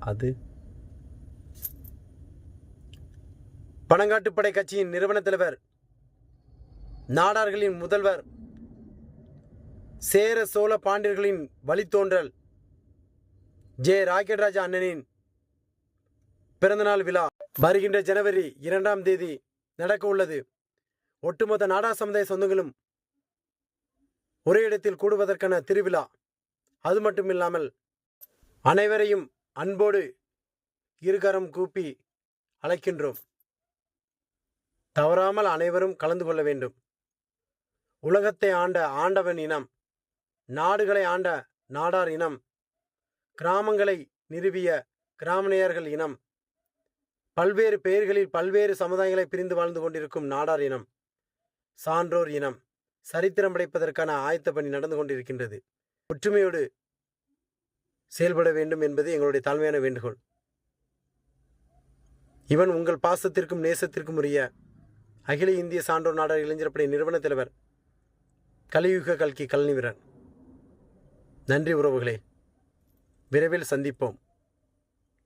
அது. பனங்காட்டுப்படை கட்சியின் நிறுவன தலைவர் நாடார்களின் முதல்வர் சேர சோழ பாண்டியர்களின் வழித்தோன்றல் ஜே. ராக்கெட்ராஜா அண்ணனின் பிறந்தநாள் விழா வருகின்ற ஜனவரி இரண்டாம் தேதி நடக்க உள்ளது. ஒட்டுமொத்த நாடா சமுதாய சொந்தங்களும் ஒரே இடத்தில் கூடுவதற்கான திருவிழா. அது மட்டும் இல்லாமல் அனைவரையும் அன்போடு இருகரம் கூப்பி அழைக்கின்றோம். தவறாமல் அனைவரும் கலந்து கொள்ள வேண்டும். உலகத்தை ஆண்ட ஆண்டவன் இனம் நாடுகளை ஆண்ட நாடார் இனம் கிராமங்களை நிறுவிய கிராமணியர்கள் இனம் பல்வேறு பெயர்களில் பல்வேறு சமுதாயங்களை பிரிந்து வாழ்ந்து கொண்டிருக்கும் நாடார் இனம் சான்றோர் இனம் சரித்திரம் படைப்பதற்கான ஆயத்த பணி நடந்து கொண்டிருக்கின்றது. ஒற்றுமையோடு செயல்பட வேண்டும் என்பது எங்களுடைய தாழ்மையான வேண்டுகோள். இவன் உங்கள் பாசத்திற்கும் நேசத்திற்கும் உரிய அகில இந்திய சான்றோர் நாடக இளைஞர்படை நிறுவன தலைவர் கலியுக கல்கி கல்னிவீரன். நன்றி உறவுகளே. விரைவில் சந்திப்போம்.